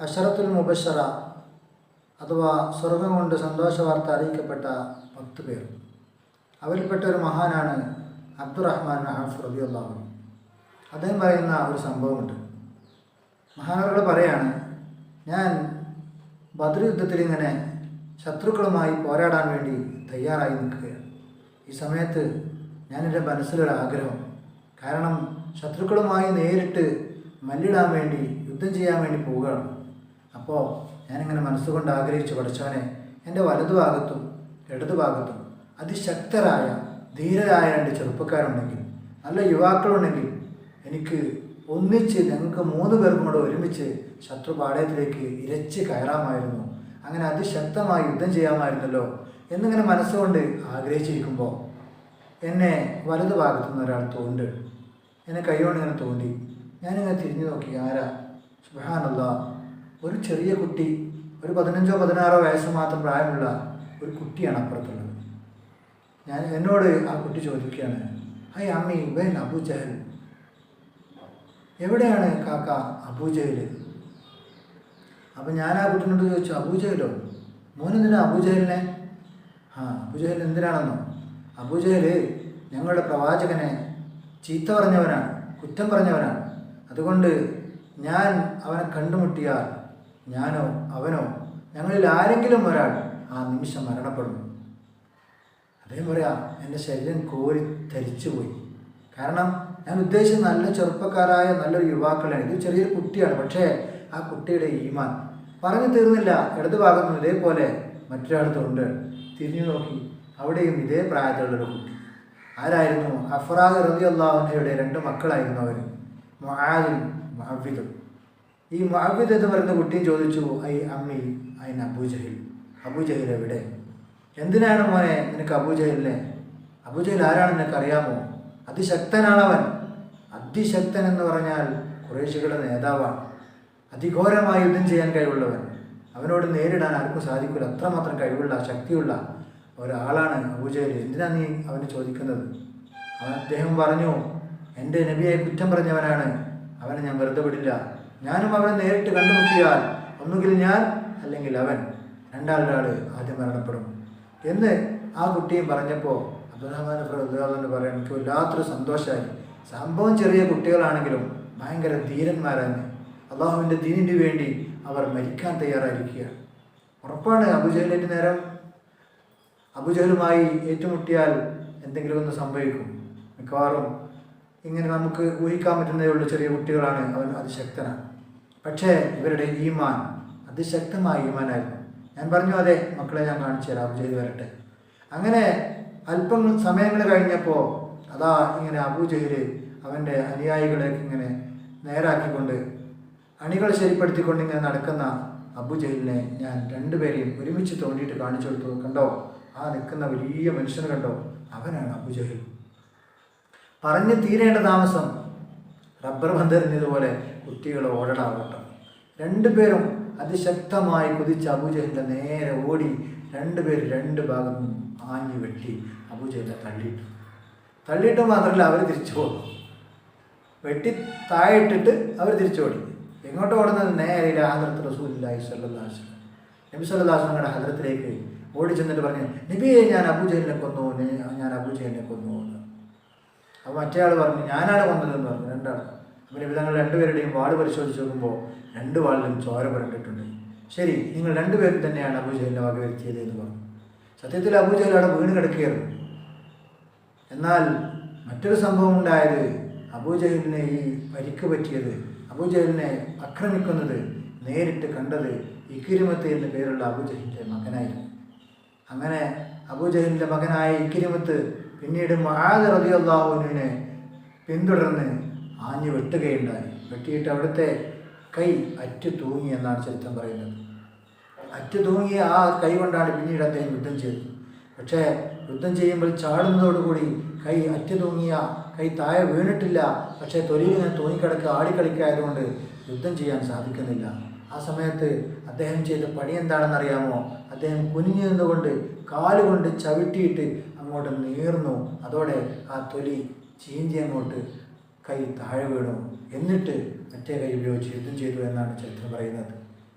അഷറത്തുൽ മുബഷറ അഥവാ സ്വർഗം കൊണ്ട് സന്തോഷ വാർത്ത അറിയിക്കപ്പെട്ട പത്ത് പേർ അവരിൽപ്പെട്ട ഒരു മഹാനാണ് അബ്ദുറഹ്മാൻ ഹാഫ് റബി അള്ളാഹു അദ്ദേഹം പറയുന്ന ഒരു സംഭവമുണ്ട്. മഹാനവരോട് പറയാണ് ഞാൻ ബദ്ര യുദ്ധത്തിൽ ഇങ്ങനെ ശത്രുക്കളുമായി പോരാടാൻ വേണ്ടി തയ്യാറായി നിൽക്കുകയാണ്. ഈ സമയത്ത് ഞാൻ എന്റെ മനസ്സിലൊരു ആഗ്രഹം. കാരണം ശത്രുക്കളുമായി നേരിട്ട് മല്ലിടാൻ വേണ്ടി യുദ്ധം ചെയ്യാൻ വേണ്ടി പോവുകയാണ്. അപ്പോൾ ഞാനിങ്ങനെ മനസ്സുകൊണ്ട് ആഗ്രഹിച്ചു പഠിച്ചവനെ എന്റെ വലതുഭാഗത്തും ഇടതുഭാഗത്തും അതിശക്തരായ ധീരരായ രണ്ട് ചെറുപ്പക്കാരുണ്ടെങ്കിൽ നല്ല യുവാക്കളുണ്ടെങ്കിൽ എനിക്ക് ഒന്നിച്ച് ഞങ്ങൾക്ക് മൂന്ന് പേർക്കും കൂടെ ഒരുമിച്ച് ശത്രു പാളയത്തിലേക്ക് ഇരച്ച് കയറാമായിരുന്നു. അങ്ങനെ അതിശക്തമായി യുദ്ധം ചെയ്യാമായിരുന്നല്ലോ എന്നിങ്ങനെ മനസ്സുകൊണ്ട് ആഗ്രഹിച്ചിരിക്കുമ്പോൾ എന്നെ വലതു ഭാഗത്തു നിന്ന് ഒരാൾ തോണ്ട് എന്നെ കൈകൊണ്ട് ഇങ്ങനെ തോണ്ടി. ഞാനിങ്ങനെ തിരിഞ്ഞു നോക്കി ആരാ? സുഹാനല്ല ഒരു ചെറിയ കുട്ടി ഒരു പതിനഞ്ചോ പതിനാറോ വയസ്സ് മാത്രം പ്രായമുള്ള ഒരു കുട്ടിയാണ് അപ്പുറത്തുള്ളത്. ഞാൻ എന്നോട് ആ കുട്ടി ചോദിക്കുകയാണ് ഹൈ അമ്മി വെൻ അബു ജഹൽ. എവിടെയാണ് കാക്ക അബൂ ജഹൽ അപ്പം ഞാൻ ആ കുട്ടിനോട് ചോദിച്ചു അബൂ ജഹലോ? മോനെന്തിനാ അബൂ ജഹലിനെ? ആ അബൂ ജഹൽ എന്തിനാണെന്നോ? അബൂ ജഹൽ ഞങ്ങളുടെ പ്രവാചകനെ ചീത്ത പറഞ്ഞവനാണ് കുറ്റം പറഞ്ഞവനാണ്. അതുകൊണ്ട് ഞാൻ അവനെ കണ്ടുമുട്ടിയാൽ ഞാനോ അവനോ ഞങ്ങളിൽ ആരെങ്കിലും ഒരാൾ ആ നിമിഷം മരണപ്പെടുന്നു. അദ്ദേഹം പറയാ എന്റെ ശരീരം കോരി ധരിച്ചുപോയി. കാരണം ഞാൻ ഉദ്ദേശിച്ച നല്ല ചെറുപ്പക്കാരായ നല്ലൊരു യുവാക്കളാണ്. ഇത് ചെറിയൊരു കുട്ടിയാണ്. പക്ഷേ ആ കുട്ടിയുടെ ഈമാൻ പറഞ്ഞു തീർന്നില്ല. ഇടതു നിന്ന് ഇതേപോലെ മറ്റൊരാളത്തുണ്ട് തിരിഞ്ഞു നോക്കി. അവിടെയും ഇതേ പ്രായത്തിലുള്ളൊരു കുട്ടി. ആരായിരുന്നു? അഫറാഹ് റബി അള്ളാഹുനയുടെ രണ്ട് മക്കളായിരുന്നു അവർ മൊഹാദും മഹവിദും ഈ മഹവിദ് എന്ന് പറയുന്ന കുട്ടിയും ചോദിച്ചു ഐ അമ്മി ഐ അബൂജഹിൽ അബൂജഹിൽ എവിടെ? എന്തിനാണ് മോനെ നിനക്ക് അബൂജഹലിനെ അബൂജഹൽ ആരാണെന്ന് നിനക്ക് അറിയാമോ അതിശക്തനാണവൻ. അതിശക്തൻ എന്ന് പറഞ്ഞാൽ കുറേശികളുടെ നേതാവാണ്. അതിഘോരമായി യുദ്ധം ചെയ്യാൻ കഴിവുള്ളവൻ. അവനോട് നേരിടാൻ ആർക്കും സാധിക്കില്ല അത്രമാത്രം കഴിവുള്ള ശക്തിയുള്ള ഒരാളാണ് അബൂജയിൽ എന്തിനാ നീ അവന് ചോദിക്കുന്നത്? അവൻ അദ്ദേഹം പറഞ്ഞു എന്റെ നബിയെ കുറ്റം പറഞ്ഞവനാണ്. അവനെ ഞാൻ വെറുതെ വിടില്ല. ഞാനും അവനെ നേരിട്ട് കണ്ടുമുട്ടിയാൽ ഒന്നുകിൽ ഞാൻ അല്ലെങ്കിൽ അവൻ രണ്ടാളൊരാൾ ആദ്യം മരണപ്പെടും. എന്ന് ആ കുട്ടിയും പറഞ്ഞപ്പോൾ അബ്ദുറഹ്മാൻ എന്ന് പറയാൻ എനിക്ക് വല്ലാത്തൊരു സന്തോഷമായി സംഭവം ചെറിയ കുട്ടികളാണെങ്കിലും ഭയങ്കര ധീരന്മാരാണ്. അള്ളാഹുവിന്റെ ദീനിന് വേണ്ടി അവർ മരിക്കാൻ തയ്യാറായിരിക്കുകയാണ്. ഉറപ്പാണ് അബുജഹലിന്റെ നേരം? അബുജഹലുമായി ഏറ്റുമുട്ടിയാൽ എന്തെങ്കിലും ഒന്ന് സംഭവിക്കും. മിക്കവാറും ഇങ്ങനെ നമുക്ക് ഊഹിക്കാൻ പറ്റുന്നതേ ഉള്ളൂ ചെറിയ കുട്ടികളാണ്. അവൻ അതിശക്തനാണ്. പക്ഷേ ഇവരുടെ ഈമാൻ അതിശക്തമായ ഈമാനായിരുന്നു. ഞാൻ പറഞ്ഞു അതെ മക്കളെ ഞാൻ കാണിച്ചു തരാം ചെയ്തു വരട്ടെ. അങ്ങനെ അല്പം സമയങ്ങൾ കഴിഞ്ഞപ്പോൾ അതാ ഇങ്ങനെ അബൂജഹൽ അവന്റെ അനുയായികളെയൊക്കെ ഇങ്ങനെ നേരാക്കിക്കൊണ്ട് അണികൾ ശരിപ്പെടുത്തിക്കൊണ്ട് ഇങ്ങനെ നടക്കുന്ന അബുജഹലിനെ ഞാൻ രണ്ടുപേരെയും ഒരുമിച്ച് തോണ്ടിയിട്ട് കാണിച്ചു കൊടുത്തു കണ്ടോ? ആ നിൽക്കുന്ന വലിയ മനുഷ്യനെ കണ്ടോ? അവനാണ് അബുജഹൽ പറഞ്ഞു തീരേണ്ട താമസം. റബ്ബർ ബന്ധറിഞ്ഞതുപോലെ കുട്ടികൾ ഓടടാവട്ടെ. രണ്ടുപേരും അതിശക്തമായി കുതിച്ച് അബുജഹലിന്റെ നേരെ ഓടി രണ്ടുപേർ രണ്ട് ഭാഗം ആഞ്ഞു വെട്ടി അബുജഹലിനെ തള്ളിയിട്ടു. തള്ളിയിട്ട് മാത്രമല്ല അവർ തിരിച്ചു പോകുന്നു വെട്ടി താഴെ ഇട്ടിട്ട് അവർ തിരിച്ചു ഓടി. എങ്ങോട്ട് ഓടുന്നത്? നേരെ ഹദ്രത്ത് റസൂല്ലായി സല്ലാസ് നബി സല്ലാസ്ലങ്ങളുടെ ഹദ്രത്തിലേക്ക് ഓടി ചെന്നിട്ട് പറഞ്ഞു നബിയെ ഞാൻ അബുജഹലിനെ കൊന്നു ഞാൻ അബുജഹലിനെ കൊന്നു അപ്പോൾ മറ്റേ ആൾ പറഞ്ഞു ഞാനാണ് കൊന്നതെന്ന് പറഞ്ഞു രണ്ടാൾ അപ്പോൾ നബി തങ്ങൾ രണ്ടുപേരുടെയും വാട് പരിശോധിച്ച് നോക്കുമ്പോൾ രണ്ട് വാളിലും ചോര പുരണ്ടിട്ടുണ്ട്. ശരി നിങ്ങൾ രണ്ടുപേരും തന്നെയാണ് അബൂജഹലിനെ വക എന്ന് പറഞ്ഞു. സത്യത്തിൽ അബൂജഹൽ അവിടെ വീണ് കിടക്കുകയായിരുന്നു. എന്നാൽ മറ്റൊരു സംഭവം ഉണ്ടായത് അബൂജഹലിനെ ഈ പരിക്ക് പറ്റിയത് അബൂജഹലിനെ ആക്രമിക്കുന്നത് നേരിട്ട് കണ്ടത് ഇക്കിരിമത്ത് എന്ന പേരുള്ള അബൂജഹലിന്റെ മകനായിരുന്നു. അങ്ങനെ അബൂജഹലിന്റെ മകനായ ഇക്കിരിമത്ത് പിന്നീട് മഹാദ് റബി അള്ളാഹുവിനെ പിന്തുടർന്ന് ആഞ്ഞു വെട്ടുകയുണ്ടായി. വെട്ടിയിട്ട് അവിടുത്തെ കൈ അറ്റു തൂങ്ങി എന്നാണ് ചരിത്രം പറയുന്നത്. അറ്റു തൂങ്ങിയ ആ കൈ കൊണ്ടാണ് പിന്നീട് അദ്ദേഹം യുദ്ധം ചെയ്തത്. പക്ഷേ യുദ്ധം ചെയ്യുമ്പോൾ ചാടുന്നതോടുകൂടി കൈ അറ്റു തൂങ്ങിയ കൈ താഴെ വീണിട്ടില്ല. പക്ഷേ തൊലിയിൽ നിന്ന് തൂങ്ങിക്കിടക്കുക ആടിക്കളിക്കായതുകൊണ്ട് യുദ്ധം ചെയ്യാൻ സാധിക്കുന്നില്ല. ആ സമയത്ത് അദ്ദേഹം ചെയ്ത പണി എന്താണെന്നറിയാമോ? അദ്ദേഹം കുനിഞ്ഞു നിന്നുകൊണ്ട് കാലുകൊണ്ട് ചവിട്ടിയിട്ട് അങ്ങോട്ട് നീർന്നു. അതോടെ ആ തൊലി ചീന്തി അങ്ങോട്ട് കൈ താഴെ വീണു. എന്നിട്ട് മറ്റേ കൈ ഉപയോഗിച്ച് യുദ്ധം ചെയ്തു എന്നാണ് ചരിത്രം പറയുന്നത്.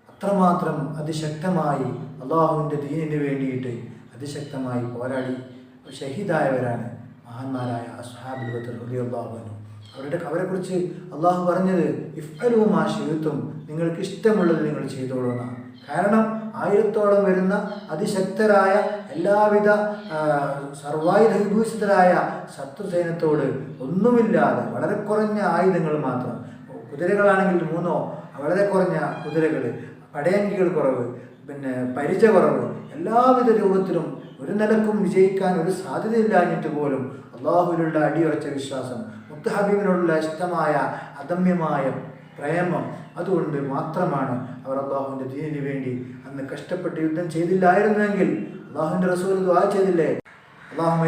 അത്രമാത്രം അതിശക്തമായി അള്ളാഹുവിന്റെ ദീനിന് വേണ്ടിയിട്ട് അതിശക്തമായി പോരാടി. ഷഹീദായവരാണ് മഹാന്മാരായ അസ്ഹാബുൽ ബദർ റളിയല്ലാഹു അവരുടെ അവരെക്കുറിച്ച് അള്ളാഹു പറഞ്ഞത് ഇഫ്അലും ആ ശിവത്വം നിങ്ങൾക്ക് ഇഷ്ടമുള്ളത് നിങ്ങൾ ചെയ്തോളൂ എന്നാണ്. കാരണം ആയിരത്തോളം വരുന്ന അതിശക്തരായ എല്ലാവിധ സർവായുധ വിഭൂഷിതരായ ശത്രുസൈന്യത്തോട് ഒന്നുമില്ലാതെ വളരെ കുറഞ്ഞ ആയുധങ്ങൾ മാത്രം. കുതിരകളാണെങ്കിൽ മൂന്നോ വളരെ കുറഞ്ഞ കുതിരകൾ പടയങ്കികൾ കുറവ് പിന്നെ പരിച കുറവ് എല്ലാവിധ രൂപത്തിലും ഒരു നിലക്കും വിജയിക്കാൻ ഒരു സാധ്യതയില്ലാഞ്ഞിട്ട് പോലും അള്ളാഹുലുള്ള അടിയുറച്ച വിശ്വാസം മുത്തഹബീബിനോടുള്ള ഇഷ്ടമായ അദമ്യമായ പ്രേമം അതുകൊണ്ട് മാത്രമാണ് അവർ അള്ളാഹുവിന്റെ ദീനിന് വേണ്ടി അന്ന് കഷ്ടപ്പെട്ട് യുദ്ധം ചെയ്തില്ലായിരുന്നെങ്കിൽ അള്ളാഹുവിന്റെ റസൂൽ ദ്വാ ചെയ്തില്ലേ? അള്ളാഹു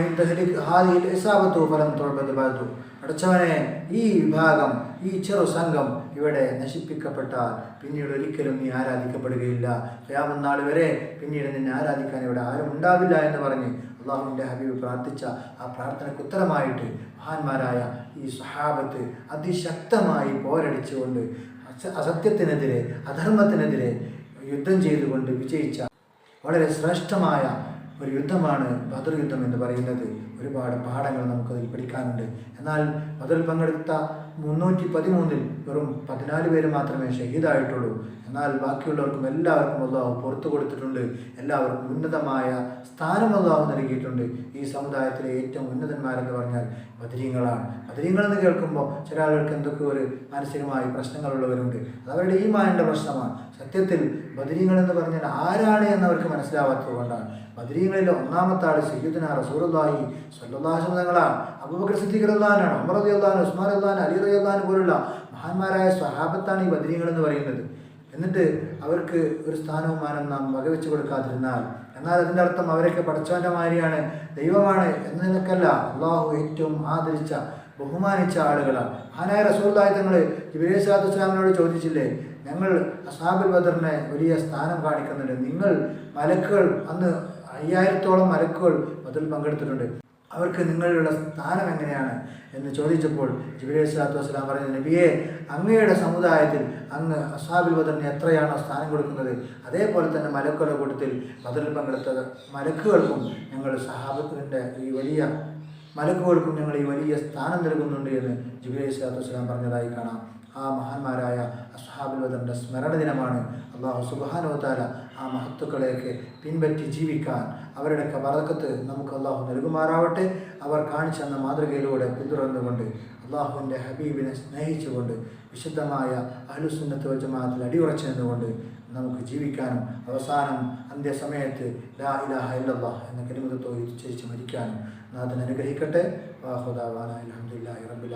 അടച്ചവനെ ഈ വിഭാഗം ഈ ചെറു സംഘം ഇവിടെ നശിപ്പിക്കപ്പെട്ടാൽ പിന്നീട് ഒരിക്കലും നീ ആരാധിക്കപ്പെടുകയില്ല. ഖിയാമത്ത് നാൾ വരെ പിന്നീട് നിന്നെ ആരാധിക്കാൻ ഇവിടെ ആരും ഉണ്ടാവില്ല എന്ന് പറഞ്ഞ് അള്ളാഹുവിന്റെ ഹബീബ് പ്രാർത്ഥിച്ച ആ പ്രാർത്ഥനയ്ക്ക് ഉത്തരമായിട്ട് മഹാന്മാരായ ഈ സഹാബത്ത് അതിശക്തമായി പോരടിച്ചുകൊണ്ട് അസത്യത്തിനെതിരെ അധർമ്മത്തിനെതിരെ യുദ്ധം ചെയ്തുകൊണ്ട് വിജയിച്ച വളരെ ശ്രേഷ്ഠമായ ഒരു യുദ്ധമാണ് ബദർ യുദ്ധം എന്ന് പറയുന്നത്. ഒരുപാട് പാഠങ്ങൾ നമുക്കതിൽ പഠിക്കാനുണ്ട്. എന്നാൽ ബദറിൽ പങ്കെടുത്ത മുന്നൂറ്റി പതിമൂന്നിൽ വെറും പതിനാല് പേര് മാത്രമേ ഷഹീദായിട്ടുള്ളൂ. എന്നാൽ ബാക്കിയുള്ളവർക്കും എല്ലാവർക്കും അള്ളാഹു പുറത്തു കൊടുത്തിട്ടുണ്ട്. എല്ലാവർക്കും ഉന്നതമായ സ്ഥാനം അള്ളാഹു നൽകിയിട്ടുണ്ട്. ഈ സമുദായത്തിലെ ഏറ്റവും ഉന്നതന്മാരെന്ന് പറഞ്ഞാൽ ബദരീങ്ങളാണ്. ബദരീങ്ങൾ എന്ന് കേൾക്കുമ്പോൾ ചില ആളുകൾക്ക് എന്തൊക്കെ ഒരു മാനസികമായി പ്രശ്നങ്ങളുള്ളവരുണ്ട്. അത് അവരുടെ ഈ മാനിന്റെ പ്രശ്നമാണ്. സത്യത്തിൽ ബദരീങ്ങൾ എന്ന് പറഞ്ഞാൽ ആരാണ് എന്ന് അവർക്ക് മനസ്സിലാവാത്തത് കൊണ്ടാണ്. ബദരീങ്ങളിൽ ഒന്നാമത്തെ ആൾ സയ്യുദ്ദിന റസൂറുല്ലാഹി സ്വല്ലാഹു തങ്ങളാണ് അബൂബക്കർ സിദ്ദീഖ് റഹ്ലാനാണ് ഉമർ അള്ളഹാൻ ഉസ്മാൻ റഹ്ലാൻ അലി അള്ളഹാൻ പോലുള്ള മഹാന്മാരായ സ്വഹാബത്താണ് ഈ ബദരീങ്ങൾ എന്ന് പറയുന്നത്. എന്നിട്ട് അവർക്ക് ഒരു സ്ഥാനവും മാനം നാം വകവെച്ച് കൊടുക്കാതിരുന്നാൽ എന്നാൽ അതിന്റെ അർത്ഥം അവരൊക്കെ പഠിച്ചവന്റെ മാതിരിയാണ് ദൈവമാണ് എന്നതിനൊക്കെയല്ല അള്ളാഹു ഏറ്റവും ആദരിച്ച ബഹുമാനിച്ച ആളുകളാണ്. മഹാനായ റസൂല്ലായി തങ്ങൾ ജിബിലി ഇസ്ലാമിനോട് ചോദിച്ചില്ലേ ഞങ്ങൾ അസാബുൽ ബദറിനെ വലിയ സ്ഥാനം കാണിക്കുന്നുണ്ട്. നിങ്ങൾ മലക്കുകൾ അന്ന് അയ്യായിരത്തോളം മലക്കുകൾ അതിൽ പങ്കെടുത്തിട്ടുണ്ട്. അവർക്ക് നിങ്ങളുടെ സ്ഥാനം എങ്ങനെയാണ്? എന്ന് ചോദിച്ചപ്പോൾ ജിബിലി സ്വലാത്തു വസ്സലാം പറഞ്ഞ നബിയെ അങ്ങയുടെ സമുദായത്തിൽ അങ്ങ് അസാബിൽ ബദറിന് എത്രയാണോ സ്ഥാനം കൊടുക്കുന്നത്? അതേപോലെ തന്നെ മലക്കുകളുടെ കൂട്ടത്തിൽ ബദറിൽ പങ്കെടുത്ത മലക്കുകൾക്കും ഞങ്ങൾ സഹാബത്തിന്റെ ഈ വലിയ മലക്കുകൾക്കും ഞങ്ങൾ ഈ വലിയ സ്ഥാനം നൽകുന്നുണ്ട് എന്ന് ജിബിലി സ്വലാത്തു വസ്സലാം പറഞ്ഞതായി കാണാം. ആ മഹാന്മാരായ അസ്ഹാബുൽ ബദറിന്റെ സ്മരണ ദിനമാണ് അള്ളാഹു സുബാനോതാല ആ മഹത്തുക്കളെയൊക്കെ പിൻപറ്റി ജീവിക്കാൻ അവരുടെ വറക്കത്ത് നമുക്ക് അള്ളാഹു നൽകുമാറാവട്ടെ. അവർ കാണിച്ചു തന്ന മാതൃകയിലൂടെ പിന്തുടർന്നുകൊണ്ട് അള്ളാഹുവിന്റെ ഹബീബിനെ സ്നേഹിച്ചുകൊണ്ട് വിശുദ്ധമായ അഹ്ലുസുന്നത്ത് ജമാഅത്തിൽ അടിയുറച്ചു നിന്നുകൊണ്ട് നമുക്ക് ജീവിക്കാനും അവസാനം അന്ത്യസമയത്ത് ലാ ഇലാഹ ഇല്ലല്ലാഹ് എന്ന കരിമതത്തോ ഉച്ചരിച്ച് മരിക്കാനും നാഥൻ അനുഗ്രഹിക്കട്ടെ. വാഹുദാവാന അലഹമുല്ലാ റബ്ബുൽ